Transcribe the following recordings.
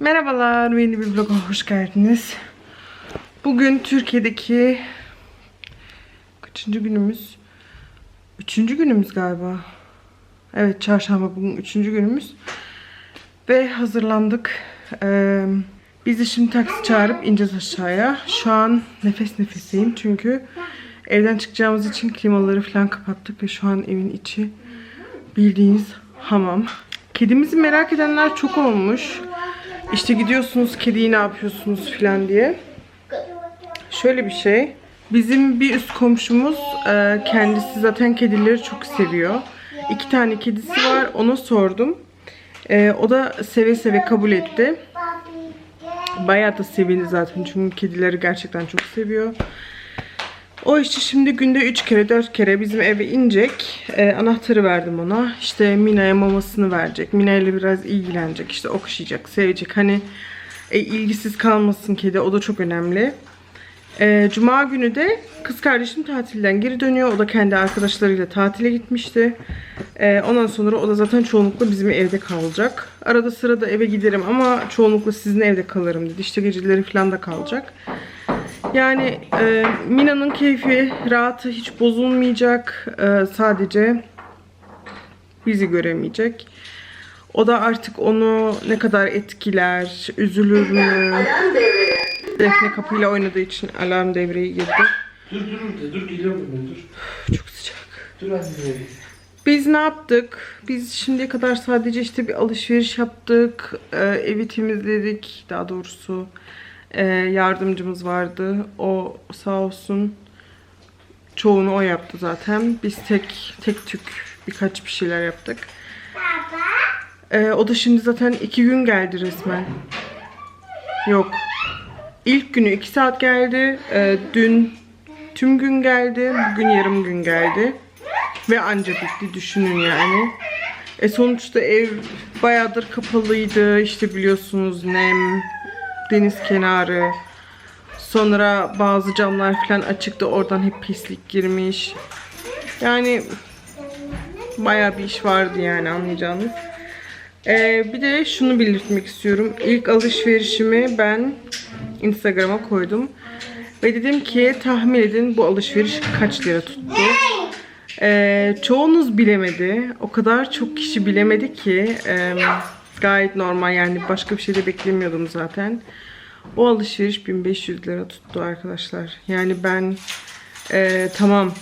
Merhabalar, yeni bir vloga hoş geldiniz. Bugün Türkiye'deki kaçıncı günümüz? Üçüncü günümüz galiba. Evet, çarşamba bugün üçüncü günümüz. Ve hazırlandık. Ee, biz de şimdi taksi çağırıp ineceğiz aşağıya. Şu an nefes nefeseyim çünkü evden çıkacağımız için klimaları falan kapattık ve şu an evin içi bildiğiniz hamam. Kedimizi merak edenler çok olmuş. İşte gidiyorsunuz kediyi ne yapıyorsunuz falan diye. Şöyle bir şey. Bizim bir üst komşumuz e, kendisi zaten kedileri çok seviyor. İki tane kedisi var. Ona sordum. E, o da seve seve kabul etti. Bayağı da sevindi zaten çünkü kedileri gerçekten çok seviyor. O işte şimdi günde 3 kere 4 kere bizim eve inecek. Ee, anahtarı verdim ona. İşte Mina'ya mamasını verecek. Mina ile biraz ilgilenecek. İşte okşayacak, sevecek. Hani e, ilgisiz kalmasın kedi. O da çok önemli. Ee, Cuma günü de kız kardeşim tatilden geri dönüyor. O da kendi arkadaşlarıyla tatile gitmişti. Ee, ondan sonra o da zaten çoğunlukla bizim evde kalacak. Arada sırada eve giderim ama çoğunlukla sizin evde kalırım dedi. İşte geceleri falan da kalacak. Yani e, Mina'nın keyfi, rahatı hiç bozulmayacak. E, sadece bizi göremeyecek. O da artık onu ne kadar etkiler, üzülür mü? Defne kapıyla oynadığı için alarm devreye girdi. Dur dur dur dur geliyorum ben dur. Çok sıcak. Dur anne. Biz ne yaptık? Biz şimdiye kadar sadece işte bir alışveriş yaptık. Ee, evi temizledik. Daha doğrusu e, yardımcımız vardı. O sağ olsun çoğunu o yaptı zaten. Biz tek tek tük birkaç bir şeyler yaptık. Ee, o da şimdi zaten iki gün geldi resmen. Yok. İlk günü iki saat geldi. Ee, dün tüm gün geldi. Bugün yarım gün geldi. Ve anca bitti düşünün yani. E sonuçta ev bayağıdır kapalıydı. İşte biliyorsunuz nem, deniz kenarı. Sonra bazı camlar falan açıktı. Oradan hep pislik girmiş. Yani bayağı bir iş vardı yani anlayacağınız. E, bir de şunu belirtmek istiyorum. İlk alışverişimi ben Instagram'a koydum. Ve dedim ki tahmin edin bu alışveriş kaç lira tuttu. Ee, çoğunuz bilemedi. O kadar çok kişi bilemedi ki e, gayet normal yani başka bir şey de beklemiyordum zaten. O alışveriş 1500 lira tuttu arkadaşlar. Yani ben e, tamam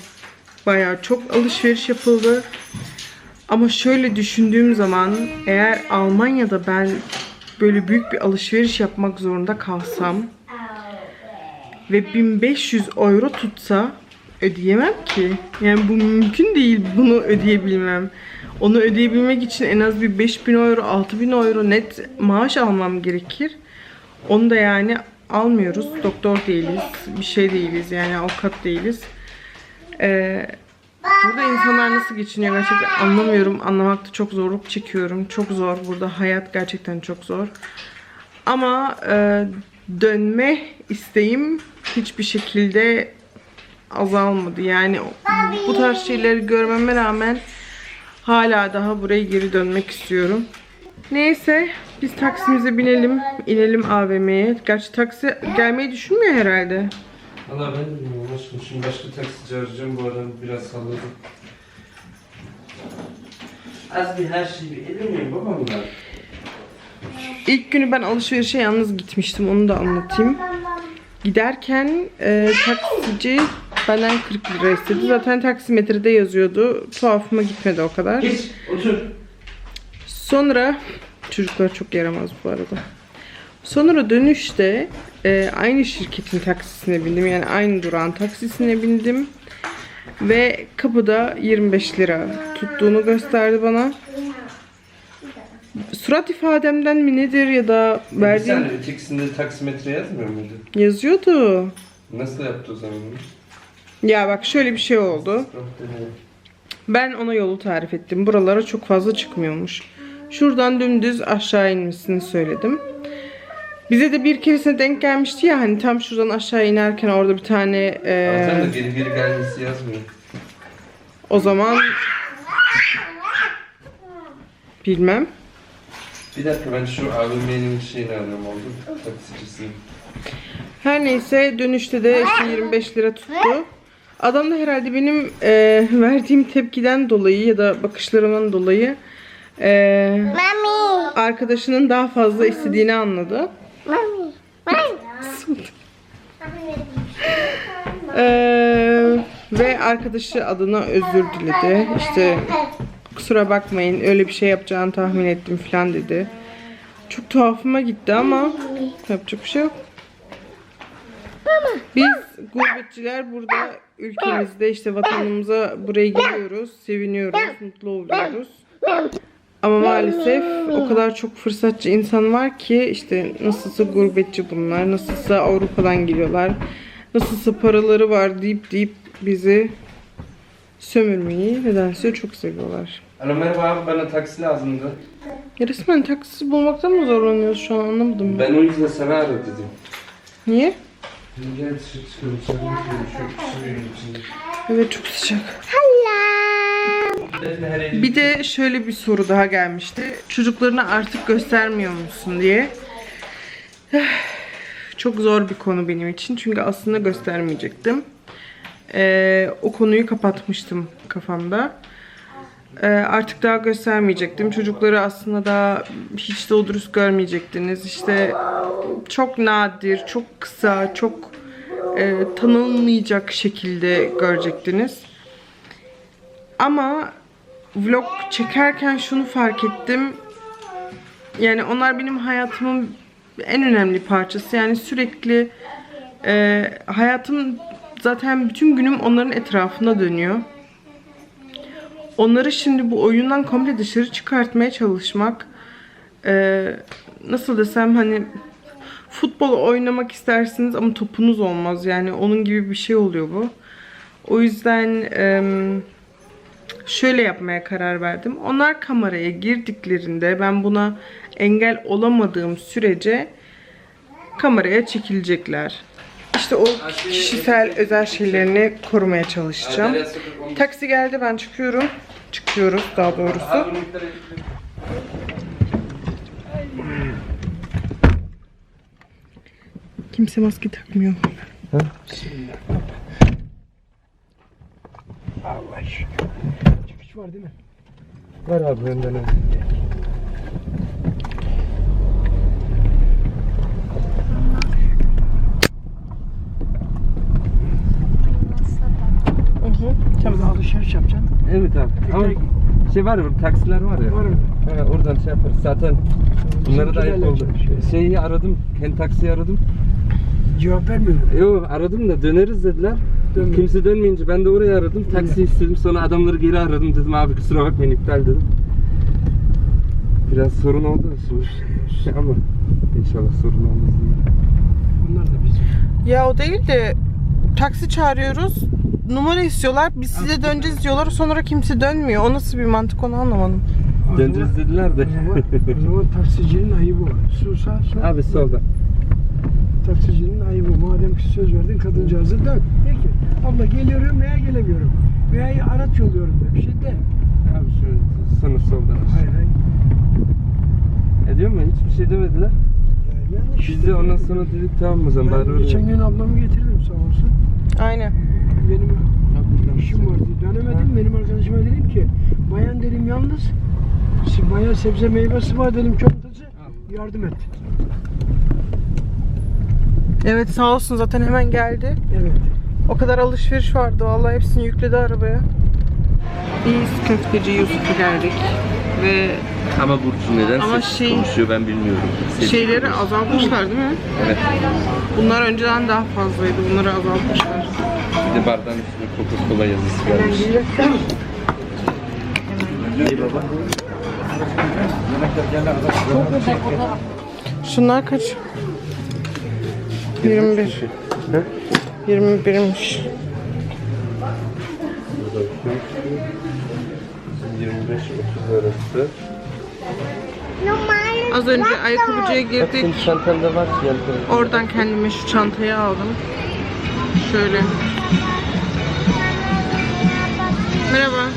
bayağı çok alışveriş yapıldı. Ama şöyle düşündüğüm zaman eğer Almanya'da ben böyle büyük bir alışveriş yapmak zorunda kalsam ve 1500 euro tutsa ödeyemem ki. Yani bu mümkün değil bunu ödeyebilmem. Onu ödeyebilmek için en az bir 5000 euro, 6000 euro net maaş almam gerekir. Onu da yani almıyoruz. Doktor değiliz, bir şey değiliz yani avukat değiliz. Ee, burada insanlar nasıl geçiniyor gerçekten anlamıyorum. Anlamakta çok zorluk çekiyorum. Çok zor. Burada hayat gerçekten çok zor. Ama e, dönme isteğim hiçbir şekilde azalmadı. Yani bu tarz şeyleri görmeme rağmen hala daha buraya geri dönmek istiyorum. Neyse biz taksimize binelim, inelim AVM'ye. Gerçi taksi gelmeyi düşünmüyor herhalde. Valla ben bilmiyorum aşkım. Şimdi başka taksi çağıracağım. Bu arada biraz salladım. Az bir her şeyi bir edemeyim babam da. İlk günü ben alışverişe yalnız gitmiştim. Onu da anlatayım. Giderken e, taksici benden 40 lira istedi. Zaten taksimetrede yazıyordu. Tuhafıma gitmedi o kadar. Geç otur. Sonra çocuklar çok yaramaz bu arada. Sonra dönüşte e, aynı şirketin taksisine bindim. Yani aynı durağın taksisine bindim. Ve kapıda 25 lira tuttuğunu gösterdi bana. Surat ifademden mi nedir ya da Bir verdiğim saniye ötekisinde taksimetre yazmıyor muydu? yazıyordu. Nasıl yaptı o zaman bunu? Ya bak şöyle bir şey oldu. Ben ona yolu tarif ettim. Buralara çok fazla çıkmıyormuş. Şuradan dümdüz aşağı inmesini söyledim. Bize de bir keresine denk gelmişti ya hani tam şuradan aşağı inerken orada bir tane e, Zaten de geri geri gelmesi yazmıyor. o zaman bilmem. Bir dakika ben şu AVM'nin şeyini arıyorum oldu. Taksicisini. Her neyse dönüşte de işte 25 lira tuttu. Adam da herhalde benim e, verdiğim tepkiden dolayı ya da bakışlarımdan dolayı e, Mami. arkadaşının daha fazla istediğini anladı. Mami. Mami. Ee, ve arkadaşı adına özür diledi. İşte kusura bakmayın öyle bir şey yapacağını tahmin ettim falan dedi. Çok tuhafıma gitti ama yapacak bir şey yok. Biz gurbetçiler burada ülkemizde işte vatanımıza buraya geliyoruz, seviniyoruz, mutlu oluyoruz. Ama maalesef o kadar çok fırsatçı insan var ki işte nasılsa gurbetçi bunlar, nasılsa Avrupa'dan geliyorlar, nasılsa paraları var deyip deyip bizi sömürmeyi nedense çok seviyorlar. Alo merhaba bana taksi lazımdı. Ya resmen taksi bulmaktan mı zorlanıyoruz şu an anlamadım. Ben... Ben o yüzden sana aradım dedim. Niye? Suyun içinde. Evet çok sıcak. Bir de şöyle bir soru daha gelmişti. Çocuklarına artık göstermiyor musun diye. Çok zor bir konu benim için. Çünkü aslında göstermeyecektim. Ee, o konuyu kapatmıştım kafamda. Ee, artık daha göstermeyecektim. Çocukları aslında daha hiç doğru görmeyecektiniz. İşte çok nadir, çok kısa, çok e, tanınmayacak şekilde görecektiniz. Ama vlog çekerken şunu fark ettim. Yani onlar benim hayatımın en önemli parçası. Yani sürekli e, hayatım zaten bütün günüm onların etrafında dönüyor. Onları şimdi bu oyundan komple dışarı çıkartmaya çalışmak e, nasıl desem hani futbol oynamak istersiniz ama topunuz olmaz. Yani onun gibi bir şey oluyor bu. O yüzden em, şöyle yapmaya karar verdim. Onlar kameraya girdiklerinde ben buna engel olamadığım sürece kameraya çekilecekler. İşte o kişisel özel şeylerini korumaya çalışacağım. Taksi geldi ben çıkıyorum. Çıkıyoruz daha doğrusu. Kimse maske takmıyor. Allah şükür. Çıkış var değil mi? Var abi önden al. Hı hı. Tamam. alışveriş yapacaksın. Evet abi. Ama şey var mı? Taksiler var ya. Var mı? Ha, oradan şey yaparız. Zaten bunlara da ayıp oldu. Şeyi aradım. Kendi taksiyi aradım. Cevap vermiyor mu? Yok aradım da döneriz dediler. Dönmüyor. Kimse dönmeyince ben de oraya aradım. Taksi istedim. Sonra adamları geri aradım. Dedim abi kusura bakmayın iptal dedim. Biraz sorun oldu. Şey ama inşallah sorun olmaz. Bunlar da bizim. Ya o değil de taksi çağırıyoruz. Numara istiyorlar. Biz size döneceğiz diyorlar. Sonra kimse dönmüyor. O nasıl bir mantık onu anlamadım. Döneceğiz dediler de. O zaman, o zaman taksicinin ayıbı o. Su sağ su. abi solda. Taksicinin ayıbı. Madem ki söz verdin kadıncağızı dön. Peki. Abla geliyorum veya gelemiyorum. Veya araç yolluyorum diye bir şey de. Abi şöyle sınır soldan. Hayır hayır. Ediyor mu? Hiçbir şey demediler. Ya yanlış. Biz de ondan sonra dedik tamam o zaman bari Ben geçen gün ablamı getirdim sağ olsun. Aynen. Benim işim vardı. Dönemedim. Benim arkadaşıma dedim ki bayan dedim yalnız bayan sebze meyvesi var dedim çantası. Yardım et. Evet sağ olsun zaten hemen geldi. Evet. O kadar alışveriş vardı. Vallahi hepsini yükledi arabaya. Biz köfteci Yusuf'a geldik. Ve Ama Burcu neden Ama sessiz şey- konuşuyor ben bilmiyorum. Sessiz şeyleri konuşuyor. azaltmışlar değil mi? Evet. Bunlar önceden daha fazlaydı. Bunları azaltmışlar. Bir de bardağın üstüne Coca-Cola yazısı gelmiş. İyi baba. Şunlar kaç? 21. 21'miş. 25 30 arası. Az önce ayakkabıcıya Bak girdik. senin çantanda var ki. Oradan kendime şu çantayı aldım. Şöyle. Merhaba.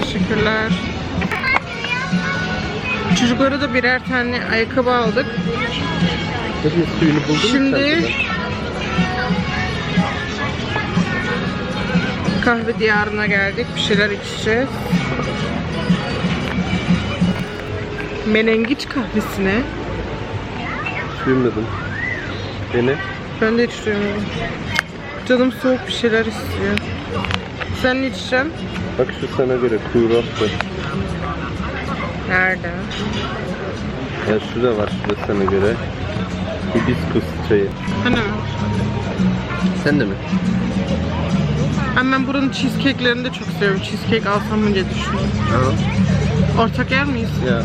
Teşekkürler. Çocuklara da birer tane ayakkabı aldık. Hepiniz suyunu buldun mu Şimdi? Kahve diyarına geldik. Bir şeyler içeceğiz. Menengiç kahvesine. Duymadım. Beni. Ben de hiç duymadım. Canım soğuk bir şeyler istiyor. Sen ne içeceksin? Bak şu sana göre kuyruğu Nerede? Ya şu da var şu da sana göre. Hibiskus çayı. Hani mi? Sen de mi? Ama ben buranın cheesecake'lerini de çok seviyorum. Cheesecake alsam mı diye düşünüyorum. Ortak yer miyiz? Ya.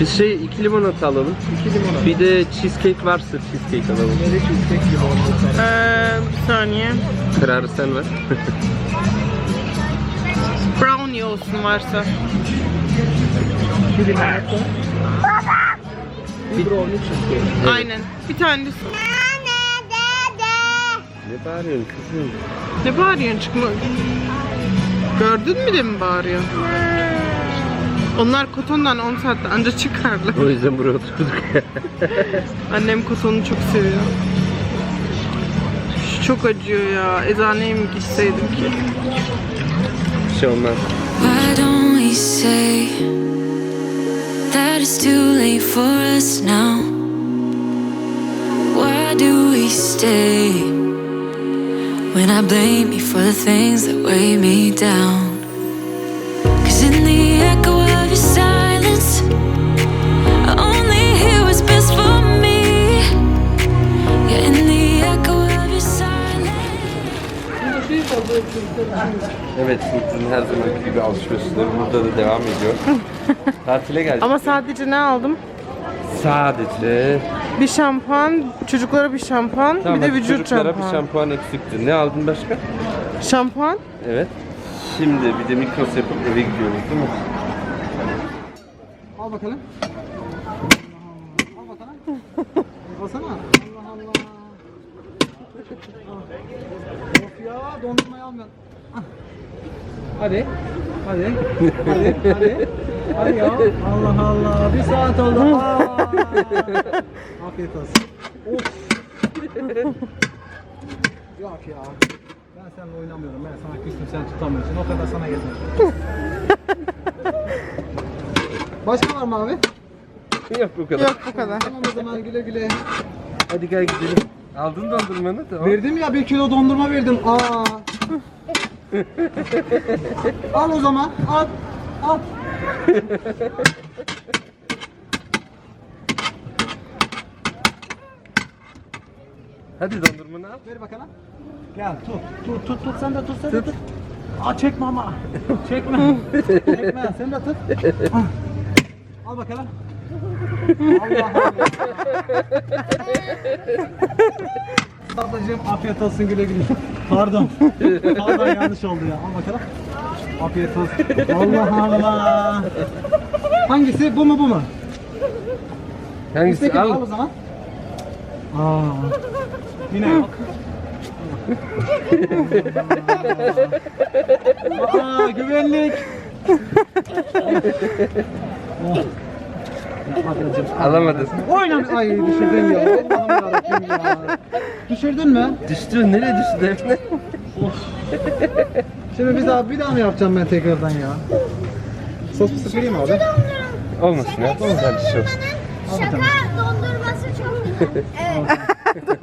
Biz şey iki limonata alalım. İki limonata. Bir de cheesecake varsa cheesecake alalım. Ee, bir saniye. Kararı sen ver. Brownie olsun varsa. Aynen. Bir tane de Anne dede. Ne bağırıyorsun kızım? Ne bağırıyorsun çıkma? Gördün mü de mi bağırıyorsun? Onlar kotondan 10 saatte anca çıkarlar. O yüzden buraya oturduk. Annem kotonu çok seviyor. Şu çok acıyor ya. Eczaneye mi gitseydim ki? Bir şey olmaz. Why don't we say that it's too late for us now? Why do we stay when I blame you for the things that weigh me down? Cause in the echo of your silence, I only hear what's best for me. Yeah, in the echo of your silence. Evet, Sınıfın her zamanki gibi alışverişleri burada da devam ediyor. Tatile geldik. Ama sadece ne aldım? Sadece Bir şampuan, çocuklara bir şampuan, Tamam, bir de hadi vücut çocuklara şampuan. bir şampuan eksikti. Ne aldın başka? Şampuan? Evet. Şimdi bir de mikros yapıp eve gidiyoruz değil mi? Al bakalım. Al bakalım. Alsana. Allah Allah. Of ya dondurmayı almıyorum. Ah. Hadi. Hadi. Hadi. Hadi. Hadi ya. Allah Allah. Bir saat oldu. Aa. Afiyet olsun. Of. Yok ya. Ben seninle oynamıyorum. Ben sana küstüm sen tutamıyorsun. O kadar sana yeter. Başka var mı abi? Yok bu kadar. Yok bu kadar. Tamam o zaman güle güle. Hadi gel gidelim. Aldın dondurmanı tamam. Verdim ya bir kilo dondurma verdim. Aa. Al o zaman. Al. Al. Hadi dondurmanı al. Ver bakalım. Gel tut. Tut tut tut sen de tut sen de tut. Aa çekme ama. Çekme. çekme sen de tut. Ah. Al bakalım. Allah Allah. Ablacığım afiyet olsun güle güle. Pardon. Pardon yanlış oldu ya. Al bakalım. Afiyet olsun. Allah Allah. Hangisi? Bu mu bu mu? Hangisi? Peki al. Al. o zaman. Aa. Yine yok. Aa güvenlik. Alamadın. Oyna. Ay düşürdün ya. Allah'ım yarabbim ya. Düşürdün mü? Düştü. Nereye düştü Defne? Şimdi bir daha bir daha mı yapacağım ben tekrardan ya? Sos mu sıkayım abi? Olmasın ya. Olmaz hadi şu. Şaka dondurması çok güzel. Evet.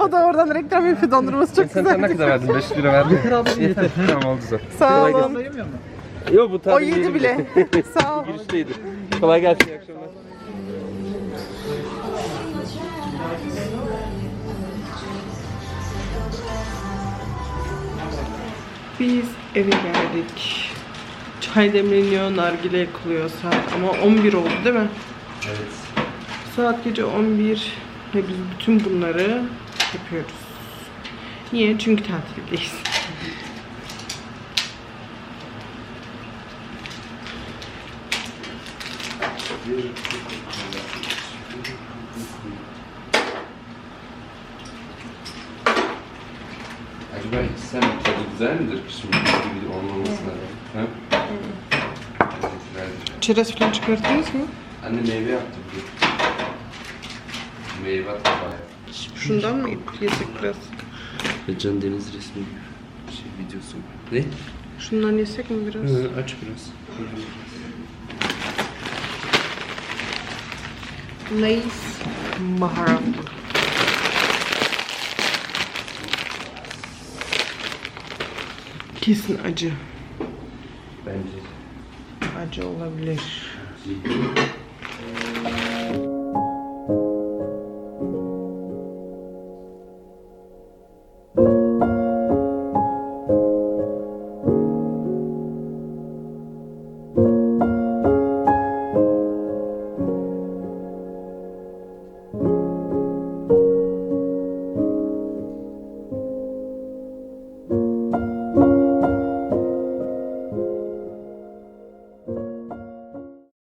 o da oradan reklam yapıyor dondurması çok Sen, sen ne güzel. kadar verdin? 5 lira verdin. Yeter abi, yeter. tamam oldu zaten. Sağ olun. Yok bu tabii O yedi bile. Sağ ol. Girişteydi. Kolay gelsin. iyi akşamlar. Biz eve geldik. Çay demleniyor, nargile yakılıyor saat ama 11 oldu değil mi? Evet. Saat gece 11 ve biz bütün bunları yapıyoruz. Niye? Çünkü tatildeyiz. Acaba Çerez falan çıkarttınız mı? Anne meyve yaptım. Meyve tabağı. Şundan mı yesek biraz? Ve Can Deniz resmi şey videosu. Ne? Şundan yesek mi biraz? Hı, aç biraz. Nice. Baharatlı. Kesin acı. Bence. Acı olabilir.